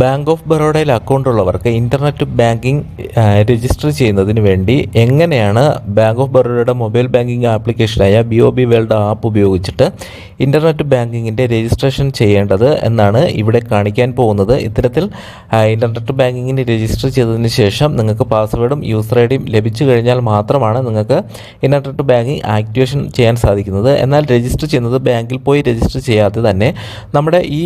Bank of ബറോഡയിൽ account ഉള്ളവർക്ക് internet banking register ചെയ്യുന്നതിന് വേണ്ടി എങ്ങനെയാണ് ബാങ്ക് ഓഫ് ബറോഡയുടെ mobile banking ആപ്ലിക്കേഷനായ B O B world app ഉപയോഗിച്ചിട്ട് ഇന്റർനെറ്റ് ബാങ്കിങ്ങിന്റെ രജിസ്ട്രേഷൻ ചെയ്യേണ്ടത് എന്നാണ് ഇവിടെ കാണിക്കാൻ പോകുന്നത്. ഇത്തരത്തിൽ ഇന്റർനെറ്റ് ബാങ്കിങ്ങിന് രജിസ്റ്റർ ചെയ്തതിന് ശേഷം നിങ്ങൾക്ക് പാസ്വേഡും യൂസർ ഐ ഡിയും ലഭിച്ചു കഴിഞ്ഞാൽ മാത്രമാണ് നിങ്ങൾക്ക് ഇന്റർനെറ്റ് ബാങ്കിങ് ആക്ടിവേഷൻ ചെയ്യാൻ സാധിക്കുന്നത്. എന്നാൽ രജിസ്റ്റർ ചെയ്യുന്നത് ബാങ്കിൽ പോയി രജിസ്റ്റർ ചെയ്യാതെ തന്നെ നമ്മുടെ ഈ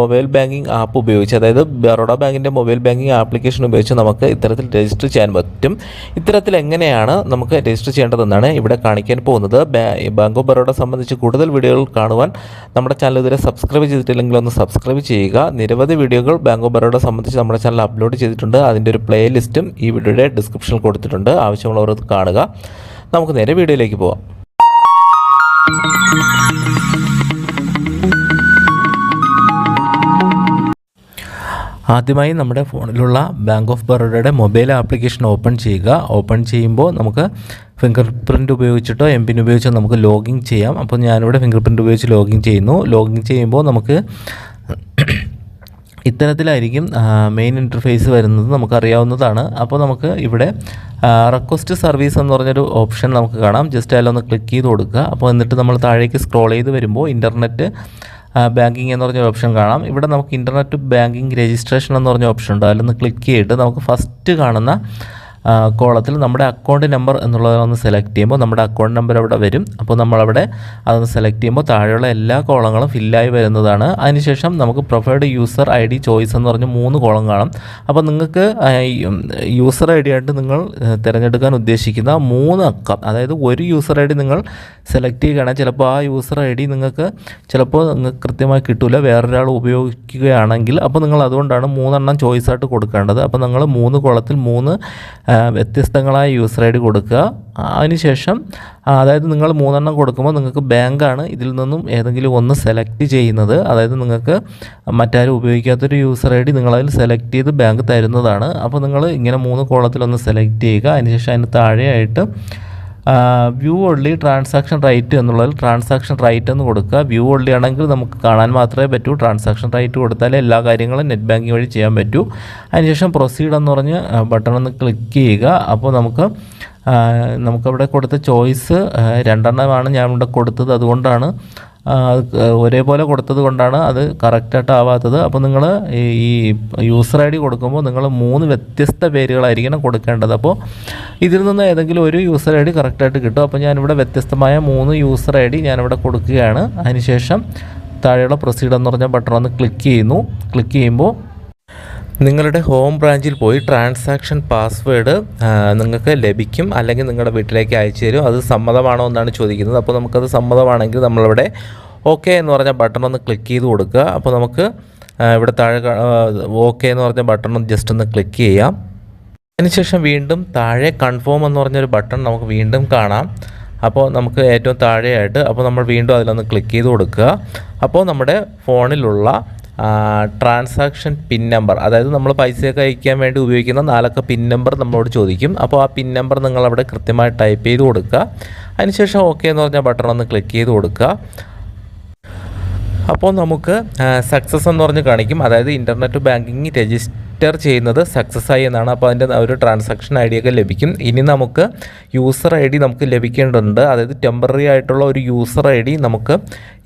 മൊബൈൽ ബാങ്കിങ് ആപ്പ് ഉപയോഗിച്ച് അതായത് ബറോഡ ബാങ്കിന്റെ മൊബൈൽ ബാങ്കിങ് ആപ്ലിക്കേഷൻ ഉപയോഗിച്ച് നമുക്ക് ഇത്തരത്തിൽ രജിസ്റ്റർ ചെയ്യാൻ പറ്റും. ഇത്തരത്തിൽ എങ്ങനെയാണ് നമുക്ക് രജിസ്റ്റർ ചെയ്യേണ്ടതെന്നാണ് ഇവിടെ കാണിക്കാൻ പോകുന്നത്. ബാങ്ക് ഓഫ് ബറോഡ സംബന്ധിച്ച് കൂടുതൽ വീഡിയോകൾ കാണുവാൻ നമ്മുടെ ചാനൽ ഇതുവരെ സബ്സ്ക്രൈബ് ചെയ്തിട്ടില്ലെങ്കിൽ ഒന്ന് സബ്സ്ക്രൈബ് ചെയ്യുക. നിരവധി വീഡിയോകൾ ബാങ്ക് ഓഫ് ബറോഡ സംബന്ധിച്ച് നമ്മുടെ ചാനൽ അപ്ലോഡ് ചെയ്തിട്ടുണ്ട്. അതിന്റെ ഒരു പ്ലേ ലിസ്റ്റും ഈ വീഡിയോയുടെ ഡിസ്ക്രിപ്ഷനിൽ കൊടുത്തിട്ടുണ്ട്. ആവശ്യമുള്ളവർ കാണുക. നമുക്ക് നേരെ വീഡിയോയിലേക്ക് പോവാം. ആദ്യമായി നമ്മുടെ ഫോണിലുള്ള ബാങ്ക് ഓഫ് ബറോഡയുടെ മൊബൈൽ ആപ്ലിക്കേഷൻ ഓപ്പൺ ചെയ്യുക. ഓപ്പൺ ചെയ്യുമ്പോൾ നമുക്ക് ഫിംഗർ പ്രിന്റ് ഉപയോഗിച്ചിട്ടോ എം പിൻ ഉപയോഗിച്ചോ നമുക്ക് ലോഗിൻ ചെയ്യാം. അപ്പോൾ ഞാനിവിടെ ഫിംഗർ പ്രിന്റ് ഉപയോഗിച്ച് ലോഗിൻ ചെയ്യുന്നു. ലോഗിൻ ചെയ്യുമ്പോൾ നമുക്ക് ഇത്തരത്തിലായിരിക്കും മെയിൻ ഇന്റർഫേസ് വരുന്നത് നമുക്കറിയാവുന്നതാണ്. അപ്പോൾ നമുക്ക് ഇവിടെ റിക്വസ്റ്റ് സർവീസ് എന്ന് പറഞ്ഞൊരു ഓപ്ഷൻ നമുക്ക് കാണാം. ജസ്റ്റ് അതിലൊന്ന് ക്ലിക്ക് ചെയ്ത് കൊടുക്കുക. അപ്പോൾ എന്നിട്ട് നമ്മൾ താഴേക്ക് സ്ക്രോൾ ചെയ്ത് വരുമ്പോൾ ഇന്റർനെറ്റ് ബാങ്കിങ് എന്ന് പറഞ്ഞ ഓപ്ഷൻ കാണാം. ഇവിടെ നമുക്ക് ഇന്റർനെറ്റ് ബാങ്കിങ് രജിസ്ട്രേഷൻ എന്ന് പറഞ്ഞ ഓപ്ഷൻ ഉണ്ട്. അതിലൊന്ന് ക്ലിക്ക് ചെയ്തിട്ട് നമുക്ക് ഫസ്റ്റ് കാണുന്ന കോളത്തിൽ നമ്മുടെ അക്കൗണ്ട് നമ്പർ എന്നുള്ളതൊന്ന് സെലക്ട് ചെയ്യുമ്പോൾ നമ്മുടെ അക്കൗണ്ട് നമ്പർ അവിടെ വരും. അപ്പോൾ നമ്മളവിടെ അതൊന്ന് സെലക്ട് ചെയ്യുമ്പോൾ താഴെയുള്ള എല്ലാ കോളങ്ങളും ഫില്ലായി വരുന്നതാണ്. അതിനുശേഷം നമുക്ക് പ്രൊഫൈഡ് യൂസർ ഐ ഡി ചോയ്സ് എന്ന് പറഞ്ഞ് മൂന്ന് കോളം കാണും. അപ്പോൾ നിങ്ങൾക്ക് യൂസർ ഐ ഡി ആയിട്ട് നിങ്ങൾ തിരഞ്ഞെടുക്കാൻ ഉദ്ദേശിക്കുന്ന മൂന്ന് അക്കം അതായത് ഒരു യൂസർ ഐ ഡി നിങ്ങൾ സെലക്ട് ചെയ്യുകയാണെങ്കിൽ ചിലപ്പോൾ ആ യൂസർ ഐ ഡി നിങ്ങൾക്ക് ചിലപ്പോൾ നിങ്ങൾക്ക് കൃത്യമായി കിട്ടില്ല വേറൊരാൾ ഉപയോഗിക്കുകയാണെങ്കിൽ. അപ്പോൾ നിങ്ങൾ അതുകൊണ്ടാണ് മൂന്നെണ്ണം ചോയ്സ് ആയിട്ട് കൊടുക്കേണ്ടത്. അപ്പോൾ നിങ്ങൾ മൂന്ന് കോളത്തിൽ മൂന്ന് വ്യത്യസ്തങ്ങളായ യൂസർ ഐ ഡി കൊടുക്കുക അതിനുശേഷം അതായത് നിങ്ങൾ മൂന്നെണ്ണം കൊടുക്കുമ്പോൾ നിങ്ങൾക്ക് ബാങ്കാണ് ഇതിൽ നിന്നും ഏതെങ്കിലും ഒന്ന് സെലക്ട് ചെയ്യുന്നത്. അതായത് നിങ്ങൾക്ക് മറ്റാരും ഉപയോഗിക്കാത്തൊരു യൂസർ ഐ ഡി നിങ്ങളതിൽ സെലക്ട് ചെയ്ത് ബാങ്ക് തരുന്നതാണ്. അപ്പോൾ നിങ്ങൾ ഇങ്ങനെ മൂന്ന് കോളത്തിലൊന്ന് സെലക്ട് ചെയ്യുക. അതിനുശേഷം അതിന് താഴെയായിട്ട് വ്യൂ ഒള്ളി ട്രാൻസാക്ഷൻ റൈറ്റ് എന്നുള്ളതിൽ ട്രാൻസാക്ഷൻ റൈറ്റ് എന്ന് കൊടുക്കുക. വ്യൂ ഒള്ളി ആണെങ്കിൽ നമുക്ക് കാണാൻ മാത്രമേ പറ്റൂ. ട്രാൻസാക്ഷൻ റൈറ്റ് കൊടുത്താലേ എല്ലാ കാര്യങ്ങളും നെറ്റ് ബാങ്കിങ് വഴി ചെയ്യാൻ പറ്റൂ. അതിനുശേഷം പ്രൊസീഡ് എന്ന് പറഞ്ഞ് ബട്ടൺ ഒന്ന് ക്ലിക്ക് ചെയ്യുക. അപ്പോൾ നമുക്ക് നമുക്കവിടെ കൊടുത്ത ചോയ്സ് രണ്ടെണ്ണമാണ് ഞാൻ ഇവിടെ കൊടുത്തത്. അതുകൊണ്ടാണ് ഒരേപോലെ കൊടുത്തത് കൊണ്ടാണ് അത് കറക്റ്റായിട്ട് ആവാത്തത്. അപ്പോൾ നിങ്ങൾ ഈ യൂസർ ഐ ഡി കൊടുക്കുമ്പോൾ നിങ്ങൾ മൂന്ന് വ്യത്യസ്ത പേരുകളായിരിക്കണം കൊടുക്കേണ്ടത്. അപ്പോൾ ഇതിൽ നിന്ന് ഏതെങ്കിലും ഒരു യൂസർ ഐ ഡി കറക്റ്റായിട്ട് കിട്ടും. അപ്പോൾ ഞാനിവിടെ വ്യത്യസ്തമായ മൂന്ന് യൂസർ ഐ ഡി ഞാനിവിടെ കൊടുക്കുകയാണ്. അതിനുശേഷം താഴെയുള്ള പ്രൊസീഡ് എന്ന് പറഞ്ഞ ബട്ടൺ ഒന്ന് ക്ലിക്ക് ചെയ്യുന്നു. ക്ലിക്ക് ചെയ്യുമ്പോൾ നിങ്ങളുടെ ഹോം ബ്രാഞ്ചിൽ പോയി ട്രാൻസാക്ഷൻ പാസ്വേഡ് നിങ്ങൾക്ക് ലഭിക്കും അല്ലെങ്കിൽ നിങ്ങളുടെ വീട്ടിലേക്ക് അയച്ചു തരും. അത് സമ്മതമാണോ എന്നാണ് ചോദിക്കുന്നത്. അപ്പോൾ നമുക്കത് സമ്മതമാണെങ്കിൽ നമ്മളിവിടെ ഓക്കെ എന്ന് പറഞ്ഞ ബട്ടൺ ഒന്ന് ക്ലിക്ക് ചെയ്ത് കൊടുക്കുക. അപ്പോൾ നമുക്ക് ഇവിടെ താഴെ ഓക്കെ എന്ന് പറഞ്ഞ ബട്ടൺ ഒന്ന് ജസ്റ്റ് ഒന്ന് ക്ലിക്ക് ചെയ്യാം. അതിനുശേഷം വീണ്ടും താഴെ കൺഫേം എന്ന് പറഞ്ഞൊരു ബട്ടൺ നമുക്ക് വീണ്ടും കാണാം. അപ്പോൾ നമുക്ക് ഏറ്റവും താഴെയായിട്ട് അപ്പോൾ നമ്മൾ വീണ്ടും അതിലൊന്ന് ക്ലിക്ക് ചെയ്ത് കൊടുക്കുക. അപ്പോൾ നമ്മുടെ ഫോണിലുള്ള ട്രാൻസാക്ഷൻ പിൻ നമ്പർ അതായത് നമ്മൾ പൈസയൊക്കെ അയക്കാൻ വേണ്ടി ഉപയോഗിക്കുന്ന നാലക്ക പിൻ നമ്പർ നമ്മളോട് ചോദിക്കും. അപ്പോൾ ആ പിൻ നമ്പർ നിങ്ങൾ അവിടെ കൃത്യമായി ടൈപ്പ് ചെയ്ത് കൊടുക്കുക. അതിനുശേഷം ഓക്കെ എന്ന് പറഞ്ഞ ബട്ടൺ ഒന്ന് ക്ലിക്ക് ചെയ്ത് കൊടുക്കുക. അപ്പോൾ നമുക്ക് സക്സസ് എന്ന് പറഞ്ഞ് കാണിക്കും. അതായത് ഇന്റർനെറ്റ് ബാങ്കിങ് രജിസ്റ്റർ ചെയ്യുന്നത് സക്സസ് ആയി എന്നാണ്. അപ്പോൾ അതിന്റെ ഒരു ട്രാൻസാക്ഷൻ ഐ ഡി ഒക്കെ ലഭിക്കും. ഇനി നമുക്ക് യൂസർ ഐ ഡി നമുക്ക് ലഭിക്കേണ്ടതുണ്ട്. അതായത് ടെമ്പററി ആയിട്ടുള്ള ഒരു യൂസർ ഐ ഡി നമുക്ക്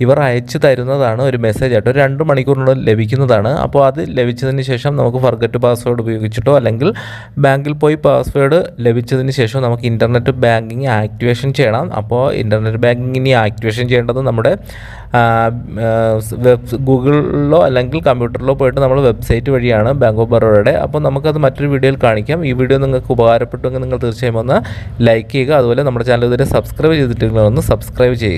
ഇവർ അയച്ചു തരുന്നതാണ് ഒരു മെസ്സേജ് ആയിട്ട്. ഒരു രണ്ട് മണിക്കൂറിനുള്ളിൽ ലഭിക്കുന്നതാണ്. അപ്പോൾ അത് ലഭിച്ചതിന് ശേഷം നമുക്ക് ഫർഗറ്റ് പാസ്വേഡ് ഉപയോഗിച്ചിട്ടോ അല്ലെങ്കിൽ ബാങ്കിൽ പോയി പാസ്വേഡ് ലഭിച്ചതിന് ശേഷം നമുക്ക് ഇന്റർനെറ്റ് ബാങ്കിങ് ആക്ടിവേഷൻ ചെയ്യണം. അപ്പോൾ ഇന്റർനെറ്റ് ബാങ്കിങ് ഇനി ആക്ടിവേഷൻ ചെയ്യേണ്ടത് നമ്മുടെ വെബ് ഗൂഗിളിലോ അല്ലെങ്കിൽ കമ്പ്യൂട്ടറിലോ പോയിട്ട് നമ്മൾ വെബ്സൈറ്റ് വഴിയാണ് ബാങ്ക് ഓഫ് ബറോഡയുടെ അപ്പോൾ നമുക്കത് മറ്റൊരു വീഡിയോയിൽ കാണിക്കാം. ഈ വീഡിയോ നിങ്ങൾക്ക് ഉപകാരപ്പെട്ടുവെങ്കിൽ നിങ്ങൾ തീർച്ചയായും ഒന്ന് ലൈക്ക് ചെയ്യുക. അതുപോലെ നമ്മുടെ ചാനൽ ഇതുവരെ സബ്സ്ക്രൈബ് ചെയ്തിട്ടില്ലെങ്കിൽ ഒന്ന് സബ്സ്ക്രൈബ് ചെയ്യുക.